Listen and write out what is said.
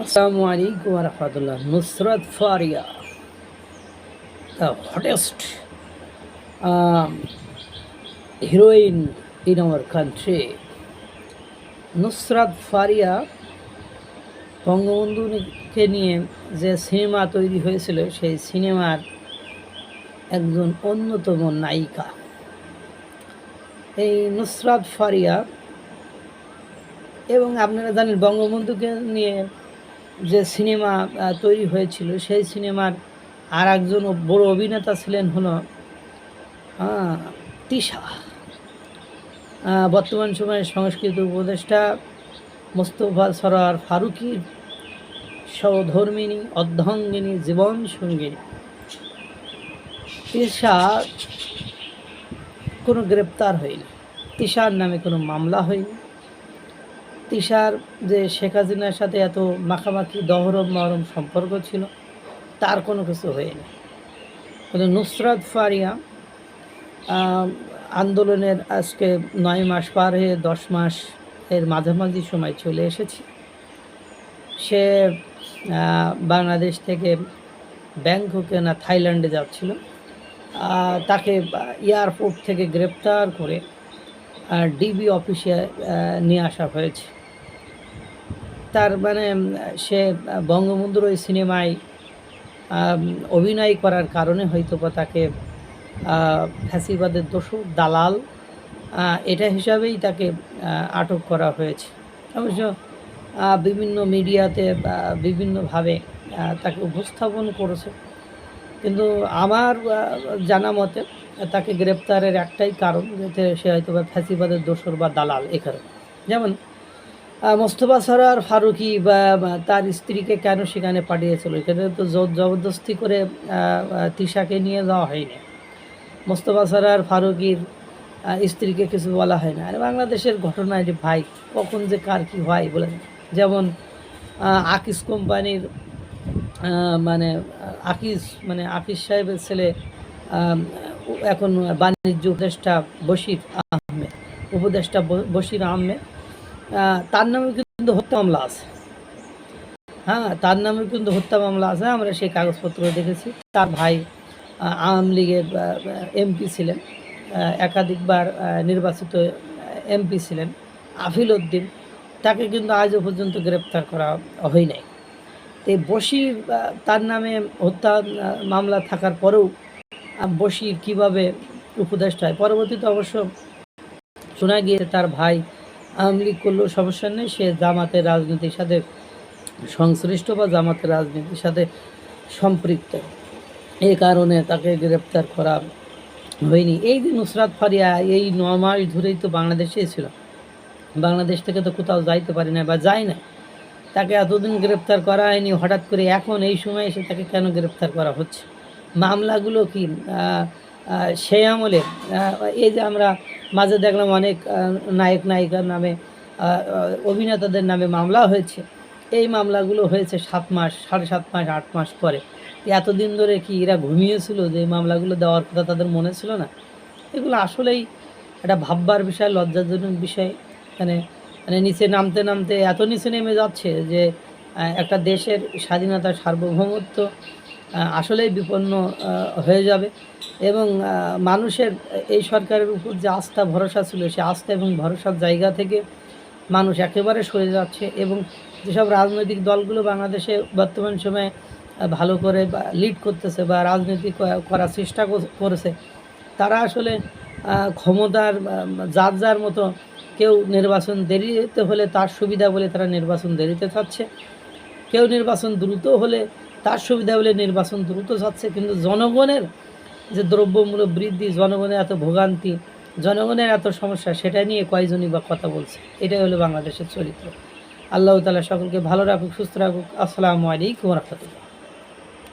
Alaikum wa rahmatullah. Nusrat Faria, the hottest um, heroine in our Nusrat Faria বঙ্গবন্ধুকে নিয়ে যে cinema তৈরি হয়েছিল সেই সিনেমার একজন অন্যতম নায়িকা এই নুসরাত ফারিয়া এবং আপনারা জানেন বঙ্গবন্ধুকে নিয়ে যে সিনেমা তৈরি হয়েছিল, সেই সিনেমার আর একজন বড় অভিনেতা ছিলেন হলো তিশা। বর্তমান সময়ে সংস্কৃত উপদেষ্টা মোস্তফা সরার ফারুকির সহধর্মিনী অর্ধাঙ্গিনী জীবন সঙ্গিনী তিশা কোনো গ্রেপ্তার হয়নি। তিশার নামে কোনো মামলা হয়নি। তিশার যে শেখ হাসিনার সাথে এত মাখামাখি, দহরম, মহরম সম্পর্ক ছিল, তার কোনো কিছু হয়নি। কিন্তু নুসরাত ফারিয়া আন্দোলনের আজকে নয় মাস পার হয়ে দশ মাস এর মাঝামাঝি সময় চলে এসেছি। সে বাংলাদেশ থেকে ব্যাংককে না থাইল্যান্ডে যাচ্ছিল তাকে এয়ারপোর্ট থেকে গ্রেপ্তার করে ডিবি অফিসে নিয়ে আসা হয়েছে। তার মানে সে বঙ্গবন্ধুর ওই সিনেমায় অভিনয় করার কারণে হয়তো বা তাকে ফ্যাসিবাদের দোষর দালাল এটা হিসাবেই তাকে আটক করা হয়েছে। অবশ্য বিভিন্ন মিডিয়াতে বিভিন্নভাবে তাকে উপস্থাপন করেছে। কিন্তু আমার জানা মতে, তাকে গ্রেপ্তারের একটাই কারণ যাতে সে হয়তো বা ফ্যাসিবাদের দোসর বা দালাল এ যেমন মোস্তফা সরার ফারুকি বা তার স্ত্রীকে কেন সেখানে পাঠিয়েছিল? এখানে তো জবরদস্তি করে তিশাকে নিয়ে যাওয়া হয়নি। মোস্তফা সরার ফারুকির স্ত্রীকে কিছু বলা হয় না। আর বাংলাদেশের ঘটনা যে ভাই কখন যে কার কী হয় বলে যেমন আকিস কোম্পানির মানে আকিস মানে আকিস সাহেবের ছেলে এখন বাণিজ্য উপদেষ্টা বশির আহমেদ উপদেষ্টা বশির আহমেদ আহ, তার নামে কিন্তু হত্যা মামলা আছে। হ্যাঁ তার নামে কিন্তু হত্যা মামলা আছে আমরা সেই কাগজপত্র দেখেছি। তার ভাই আওয়ামী লীগের এমপি ছিলেন একাধিকবার নির্বাচিত এমপি ছিলেন আফিল উদ্দিন। তাকে কিন্তু আজও পর্যন্ত গ্রেপ্তার করা হয় নাই। এই আহ, তার নামে হত্যা মামলা থাকার পরেও বশির কীভাবে উপদেষ্টা হয় পরবর্তীতে অবশ্য শোনা গিয়ে তার ভাই আওয়ামী লীগ করলেও সমস্যা নেই, সে জামাতের রাজনীতির সাথে সংশ্লিষ্ট বা জামাতের রাজনীতির সাথে সম্পৃক্ত। এই কারণে তাকে গ্রেপ্তার করা হয়নি। এই যে নুসরাত ফারিয়া, এই ন মাস ধরেই তো বাংলাদেশেই ছিল। বাংলাদেশ থেকে তো কোথাও যাইতে পারি না বা যায় না তাকে এতদিন গ্রেপ্তার করা হয়নি, হঠাৎ করে এখন এই সময় এসে তাকে কেন গ্রেপ্তার করা হচ্ছে? মামলাগুলো কি সেই আমলে এই যে আমরা মাঝে দেখলাম অনেক নায়ক, নায়িকার নামে অভিনেতাদের নামে মামলা হয়েছে। এই মামলাগুলো হয়েছে সাত মাস, সাড়ে সাত মাস, আট মাস পরে। এতদিন ধরে কি এরা ঘুমিয়েছিল যে মামলাগুলো দেওয়ার কথা তাদের মনে ছিল না? এগুলো আসলেই একটা ভাববার বিষয়, লজ্জাজনক বিষয়। মানে মানে নিচে নামতে নামতে এত নিচে নেমে যাচ্ছে যে একটা দেশের স্বাধীনতা সার্বভৌমত্ব আসলেই বিপন্ন হয়ে যাবে। এবং মানুষের এই সরকারের উপর যে আস্থা, ভরসা ছিল, সে আস্থা এবং ভরসার জায়গা থেকে মানুষ একেবারে সরে যাচ্ছে এবং যেসব রাজনৈতিক দলগুলো বাংলাদেশে বর্তমান সময়ে ভালো করে লিড করতেছে বা রাজনীতি করার চেষ্টা কর- করেছে, তারা আসলে ক্ষমতার যার যার মতো কেউ নির্বাচন দেরিতে হলে তার সুবিধা বলে তারা নির্বাচন দেরিতে চাচ্ছে। কেউ নির্বাচন দ্রুত হলে তার সুবিধা বলে নির্বাচন দ্রুত যাচ্ছে কিন্তু জনগণের যে দ্রব্যমূল্য বৃদ্ধি, জনগণের এত ভোগান্তি, জনগণের এত সমস্যা, সেটা নিয়ে কয়জনই বা কথা বলছে? এটাই হলো বাংলাদেশের চরিত্র। আল্লাহ তালা সকলকে ভালো রাখুক, সুস্থ রাখুক। আসসালামু আলাইকুম রহমতুল্লাহ।